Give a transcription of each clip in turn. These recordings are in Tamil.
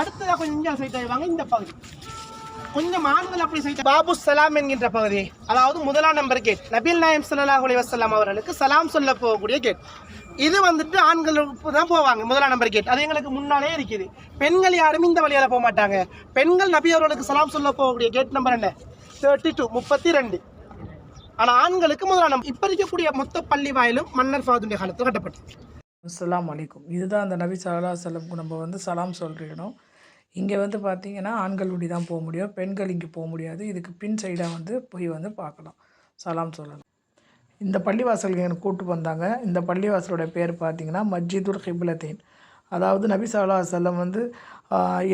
அடுத்ததாக கொஞ்சம் சைட் ஆயிடுவாங்க இந்த பகுதி. கொஞ்சம் ஆண்கள் அப்படி செய்த பாபு சலாம் என்கின்ற பகுதி. அதாவது முதலாம் நம்பர் கேட் நபில் நாயம் ஸல்லல்லாஹு அலைஹி வஸல்லம் அவர்களுக்கு சலாம் சொல்ல போகக்கூடிய கேட் இது வந்துட்டு ஆண்களுக்கு தான் போவாங்க முதலாம் நம்பர் கேட் அது எங்களுக்கு முன்னாலே இருக்குது. பெண்கள் யாரும் இந்த வழியால போக மாட்டாங்க. பெண்கள் நபி அவர்களுக்கு சலாம் சொல்ல போகக்கூடிய கேட் நம்பர் என்ன? தேர்ட்டி டூ முப்பத்தி ரெண்டு. ஆனால் ஆண்களுக்கு முதலாம் நம்பர். இப்போ இருக்கக்கூடிய மொத்த பள்ளி வாயிலும் மன்னர் ஃபாதுடைய காலத்தில் கட்டப்பட்டது. அஸ்லாம் வலைக்கும் இதுதான் அந்த நபி சல்லா செல்லம்க்கு நம்ம வந்து சலாம் சொல்கிற இடம். இங்கே வந்து பார்த்திங்கன்னா ஆண்கள் உடி தான் போக முடியும். பெண்கள் இங்கே போக முடியாது. இதுக்கு பின் சைடாக வந்து போய் வந்து பார்க்கலாம். சலாம் சொல்லலாம். இந்த பள்ளிவாசலுக்கு எனக்கு கூட்டு வந்தாங்க. இந்த பள்ளிவாசலோட பேர் பார்த்திங்கன்னா மஸ்ஜிதுல் ஹிப்லத்தேன் அதாவது நபி சல்லா செல்லம் வந்து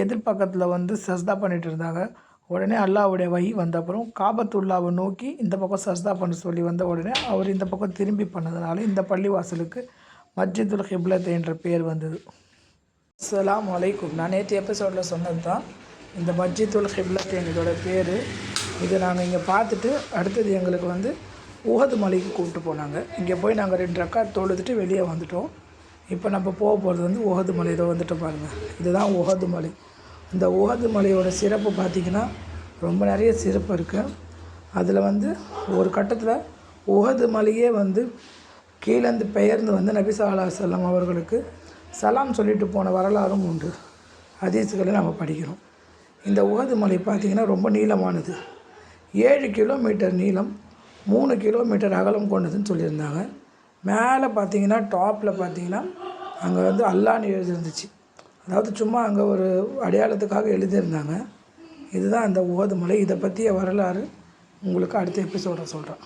எதிர்பக்கத்தில் வந்து சஸ்தா பண்ணிட்டு இருந்தாங்க. உடனே அல்லாவுடைய வழி வந்த அப்புறம் காபத்துல்லாவை நோக்கி இந்த பக்கம் சஸ்தா பண்ண சொல்லி வந்த உடனே அவர் இந்த பக்கம் திரும்பி பண்ணதுனால இந்த பள்ளிவாசலுக்கு மஸ்ஜிதுல் ஹிப்லத் என்ற பேர் வந்தது. அஸ்லாம் அலைக்கும். நான் நேற்று எபிசோடில் சொன்னது தான் இந்த மஜித்துல் ஹிப்லத் இதோட பேர். இதை நாங்கள் இங்கே பார்த்துட்டு அடுத்தது எங்களுக்கு வந்து உஹது மலைக்கு கூப்பிட்டு போனாங்க. இங்கே போய் நாங்கள் ரெண்டு ரக்கா தொழுதுட்டு வெளியே வந்துட்டோம். இப்போ நம்ம போக போகிறது வந்து உஹது மலை. வந்துட்டு பாருங்கள் இதுதான் உஹது மலை. இந்த உஹது மலையோட சிறப்பு பார்த்திங்கன்னா ரொம்ப நிறைய சிறப்பு இருக்குது அதில் வந்து ஒரு கட்டத்தில் உகது மலையே வந்து கீழேந்து பெயர்ந்து வந்து நபிசாலா செல்லம் அவர்களுக்கு சலாம் சொல்லிட்டு போன வரலாறும் உண்டு. ஹதீஸுகளை நம்ம படிக்கிறோம். இந்த உஹது மலை பார்த்திங்கன்னா ரொம்ப நீளமானது. ஏழு கிலோமீட்டர் நீளம் மூணு கிலோமீட்டர் அகலம் கொண்டதுன்னு சொல்லியிருந்தாங்க. மேலே பார்த்தீங்கன்னா டாப்பில் பார்த்தீங்கன்னா அங்கே வந்து அல்லான்னு எழுதிருந்துச்சு அதாவது சும்மா அங்கே ஒரு அடையாளத்துக்காக எழுதியிருந்தாங்க. இதுதான் அந்த உஹது மலை. இதை பற்றிய வரலாறு. உங்களுக்கு அடுத்த எபிசோட சொல்கிறேன்